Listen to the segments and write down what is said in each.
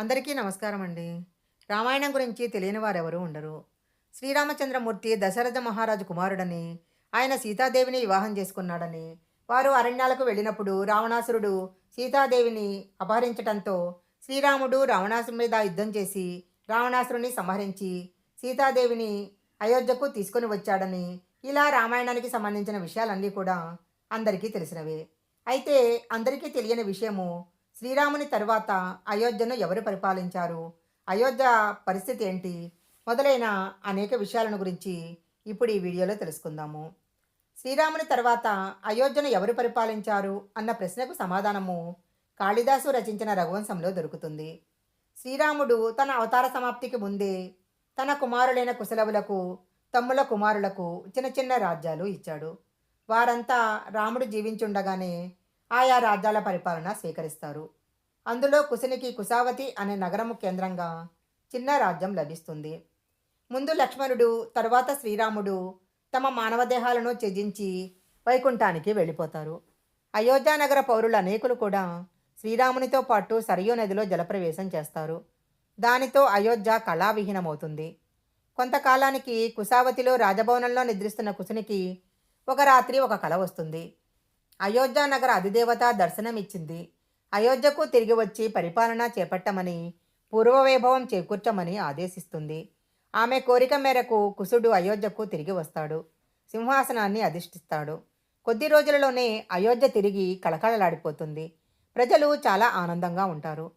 అందరికీ నమస్కారం అండి రామాయణం గురించి తెలియని వారెవరూ ఉండరు. శ్రీరామచంద్రమూర్తి దశరథ మహారాజు కుమారుడని ఆయన సీతాదేవిని వివాహం చేసుకున్నాడని వారు అరణ్యాలకు వెళ్ళినప్పుడు రావణాసురుడు సీతాదేవిని అపహరించటంతో శ్రీరాముడు రావణాసురు మీద యుద్ధం చేసి రావణాసురుని సంహరించి సీతాదేవిని అయోధ్యకు తీసుకొని వచ్చాడని ఇలా రామాయణానికి సంబంధించిన విషయాలన్నీ కూడా అందరికీ తెలిసినవే. అయితే అందరికీ తెలియని విషయము శ్రీరాముని తరువాత అయోధ్యను ఎవరు పరిపాలించారు? అయోధ్య పరిస్థితి ఏంటి? మొదలైన అనేక విషయాలను గురించి ఇప్పుడు ఈ వీడియోలో తెలుసుకుందాము. శ్రీరాముని తర్వాత అయోధ్యను ఎవరు పరిపాలించారు? అన్న ప్రశ్నకు సమాధానము కాళిదాసు రచించిన రఘువంశంలో దొరుకుతుంది. శ్రీరాముడు తన అవతార సమాప్తికి ముందే తన కుమారులైన కుశలవులకు తమ్ముల కుమారులకు చిన్న చిన్న రాజ్యాలు ఇచ్చాడు. వారంతా రాముడు జీవించుండగానే ఆయా రాజ్యాల పరిపాలన స్వీకరిస్తారు. అందులో కుశనికి కుశావతి అనే నగరము కేంద్రంగా చిన్న రాజ్యం లభిస్తుంది. ముందు లక్ష్మణుడు తరువాత శ్రీరాముడు తమ మానవ దేహాలను త్యజించి వైకుంఠానికి వెళ్ళిపోతారు. అయోధ్య నగర పౌరులు అనేకులు కూడా శ్రీరామునితో పాటు సరయూ నదిలో జలప్రవేశం చేస్తారు. దానితో అయోధ్య కళావిహీనమవుతుంది. కొంతకాలానికి కుశావతిలో రాజభవనంలో నిద్రిస్తున్న కుశునికి ఒక రాత్రి ఒక కళ వస్తుంది. అయోధ్యానగర అధిదేవత దర్శనమిచ్చింది. అయోధ్యకు తిరిగి వచ్చి పరిపాలన చేపట్టమని పూర్వవైభవం చేకూర్చమని ఆదేశిస్తుంది. ఆమె కోరిక మేరకు కుసుడు అయోధ్యకు తిరిగి వస్తాడు. సింహాసనాన్ని అధిష్ఠిస్తాడు. కొద్ది రోజులలోనే అయోధ్య తిరిగి కళకళలాడిపోతుంది. ప్రజలు చాలా ఆనందంగా ఉంటారు.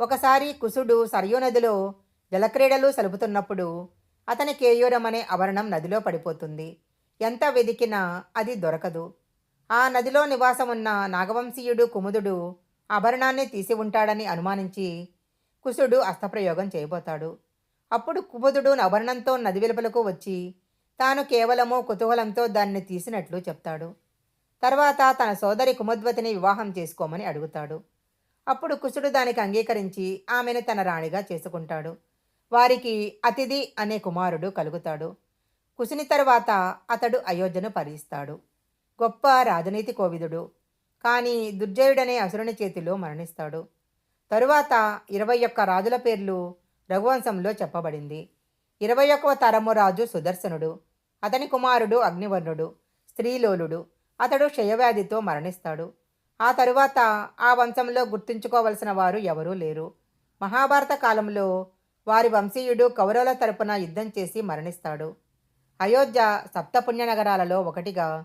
ఒకసారి కుసుడు సరయూ నదిలో జలక్రీడలు సలుపుతున్నప్పుడు అతని కేయూరం అనే ఆభరణం నదిలో పడిపోతుంది. ఎంత వెదికినా అది దొరకదు. ఆ నదిలో నివాసం ఉన్న నాగవంశీయుడు కుముదుడు ఆభరణాన్ని తీసి ఉంటాడని అనుమానించి కుశుడు అస్తప్రయోగం చేయబోతాడు. అప్పుడు కుముదుడు ఆభరణంతో నది వెలుపలకు వచ్చి తాను కేవలము కుతూహలంతో దాన్ని తీసినట్లు చెప్తాడు. తర్వాత తన సోదరి కుముద్వతిని వివాహం చేసుకోమని అడుగుతాడు. అప్పుడు కుశుడు దానికి అంగీకరించి ఆమెను తన రాణిగా చేసుకుంటాడు. వారికి అతిథి అనే కుమారుడు కలుగుతాడు. కుశుని తరువాత అతడు అయోధ్యను పరిస్తాడు గొప్ప రాజనీతి కోవిదుడు. కానీ దుర్జయుడనే అసురుని చేతిలో మరణిస్తాడు. తరువాత ఇరవై ఒక్క రాజుల పేర్లు రఘువంశంలో చెప్పబడింది. ఇరవై ఒక్కవ తరము రాజు సుదర్శనుడు. అతని కుమారుడు అగ్నివర్ణుడు. స్త్రీలోలుడు. అతడు క్షయవ్యాధితో మరణిస్తాడు. ఆ తరువాత ఆ వంశంలో గుర్తుంచుకోవలసిన వారు ఎవరూ లేరు. మహాభారత కాలంలో వారి వంశీయుడు కౌరవుల తరపున యుద్ధం చేసి మరణిస్తాడు. అయోధ్య సప్తపుణ్య నగరాలలో ఒకటిగా